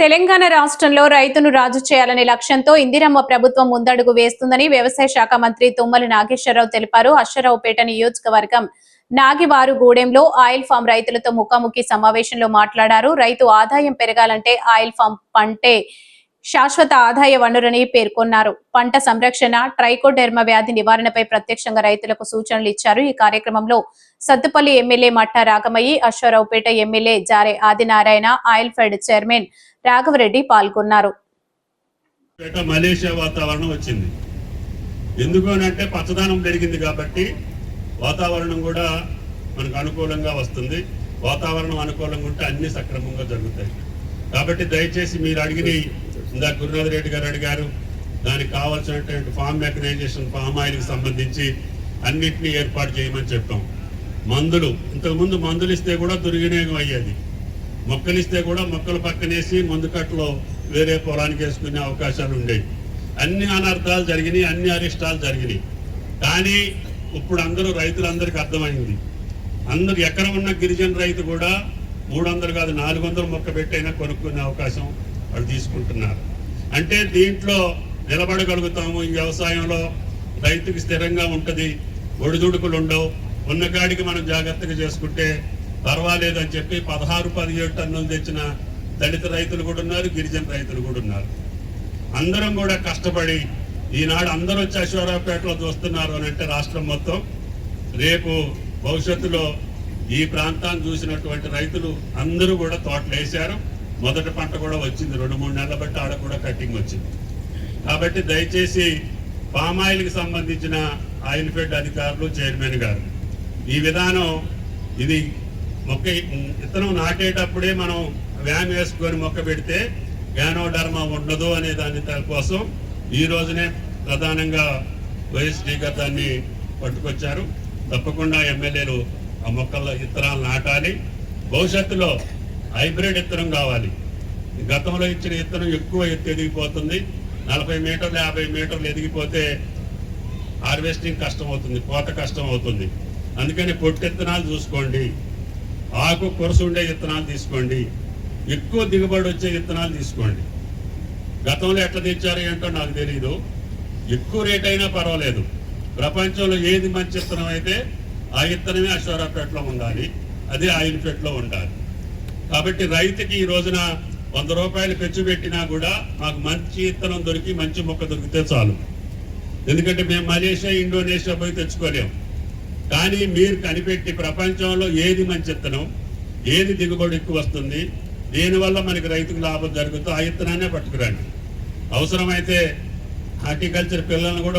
తెలంగాణ రాష్ట్రంలో రైతును రాజు చేయాలనే లక్ష్యంతో ఇందిరమ్మ ప్రభుత్వం ముందడుగు వేస్తుందని వ్యవసాయ శాఖ మంత్రి తుమ్మల నాగేశ్వరరావు తెలిపారు. అశ్వరావుపేట నియోజకవర్గం నాగివారు గూడెంలో ఆయిల్ ఫామ్ రైతులతో ముఖాముఖి సమావేశంలో మాట్లాడారు. రైతు ఆదాయం పెరగాలంటే ఆయిల్ ఫామ్ పంటే శాశ్వత ఆదాయ వనరుని పేర్కొన్నారు. పంట సంరక్షణ ట్రైకోడెర్మ వ్యాధి నివారణపై ప్రత్యక్షంగా రైతులకు సూచనలు ఇచ్చారు. ఈ కార్యక్రమంలో Sathupalli MLA Matta Ragamayi Aswaraopeta MLA Jare Adinarayana oil fed chairman Raghava Reddy పాల్గొన్నారు. పేట మలేషియా వాతావరణం వచ్చింది. ఎందుకు అంటే పచ్చదనం పెరిగింది కాబట్టి వాతావరణం కూడా మనకు అనుకూలంగా వస్తుంది. వాతావరణం అనుకూలంగా ఉంటే అన్ని సక్రమంగా జరుగుతాయి. కాబట్టి దయచేసి మీరు అడిగిన ఇందా గురునాథ్ రెడ్డి గారు అడిగారు. దానికి కావాల్సినటువంటి ఫామ్ మెకనైజేషన్ ఫామ్ ఆయిల్కి సంబంధించి అన్నింటినీ ఏర్పాటు చేయమని చెప్పాం. మందులు ఇంతకుముందు మందులు ఇస్తే కూడా దుర్వినియోగం అయ్యేది. మొక్కలు ఇస్తే కూడా మొక్కలు పక్కనేసి మందు కట్టలో వేరే పొలానికి వేసుకునే అవకాశాలు ఉండేవి. అన్ని అనర్థాలు జరిగినాయి అన్ని అరిష్టాలు జరిగినాయి. కానీ ఇప్పుడు అందరూ రైతులందరికీ అర్థమైంది. అందరు ఎక్కడ ఉన్న గిరిజన రైతు కూడా మూడు వందలు కాదు నాలుగు వందలు మొక్క పెట్టైనా కొనుక్కునే అవకాశం వాళ్ళు తీసుకుంటున్నారు. అంటే దీంట్లో నిలబడగలుగుతాము. ఈ వ్యవసాయంలో రైతుకి స్థిరంగా ఉంటుంది. ఒడిదుడుకులు ఉండవు. ఉన్న కాడికి మనం జాగ్రత్తగా చేసుకుంటే పర్వాలేదని చెప్పి పదహారు పదిహేడు టన్నులు తెచ్చిన దళిత రైతులు కూడా ఉన్నారు. గిరిజన రైతులు కూడా ఉన్నారు. అందరం కూడా కష్టపడి ఈనాడు అందరూ వచ్చి అశ్వరావుపేటలో చూస్తున్నారు అని అంటే రాష్ట్రం మొత్తం. రేపు భవిష్యత్తులో ఈ ప్రాంతాన్ని చూసినటువంటి రైతులు అందరూ కూడా తోటలు వేశారు మొదటి పంట కూడా వచ్చింది. రెండు మూడు నెలల బట్టి ఆడ కూడా కటింగ్ వచ్చింది. కాబట్టి దయచేసి పామాయిల్కి సంబంధించిన ఆయిల్ ఫెడ్ అధికారులు చైర్మన్ గారు ఈ విధానం ఇది మొక్క విత్తనం నాటేటప్పుడే మనం వ్యాన్ వేసుకొని మొక్క పెడితే గ్యానోడర్మా ఉండదు అనే దాని కోసం ఈ రోజునే ప్రధానంగా వైఎస్డీ గారు దాన్ని పట్టుకొచ్చారు. తప్పకుండా ఎమ్మెల్యేలు ఆ మొక్కల విత్తనాలు నాటాలి. భవిష్యత్తులో హైబ్రిడ్ విత్తనం కావాలి. గతంలో ఇచ్చిన విత్తనం ఎక్కువ ఎత్తు ఎదిగిపోతుంది. నలభై మీటర్లు యాభై మీటర్లు ఎదిగిపోతే హార్వెస్టింగ్ కష్టం అవుతుంది కోత కష్టం అవుతుంది అందుకని పొట్టు విత్తనాలు చూసుకోండి. ఆకు కొరసు ఉండే విత్తనాలు తీసుకోండి. ఎక్కువ దిగుబడి వచ్చే విత్తనాలు తీసుకోండి. గతంలో ఎట్లా తెచ్చారు ఏంటో నాకు తెలియదు ఎక్కువ రేట్ అయినా పర్వాలేదు. ప్రపంచంలో ఏది మంచి విత్తనం అయితే ఆ విత్తనమే అశ్వరాపేటలో ఉండాలి. అదే ఆయిల్ ఫెట్లో ఉండాలి. కాబట్టి రైతుకి ఈ రోజున వంద రూపాయలు ఖర్చు పెట్టినా కూడా మాకు మంచి ఇత్తనం దొరికి మంచి మొక్క దొరికితే చాలు. ఎందుకంటే మేము మలేషియా ఇండోనేషియా పోయి తెచ్చుకోలేము కానీ మీరు కనిపెట్టి ప్రపంచంలో ఏది మంచి విత్తనం ఏది దిగుబడి ఎక్కువ వస్తుంది దీనివల్ల మనకి రైతుకు లాభం జరుగుతూ ఆ ఇత్తనాన్నే పట్టుకురండి. అవసరమైతే హార్టికల్చర్ పిల్లలను కూడా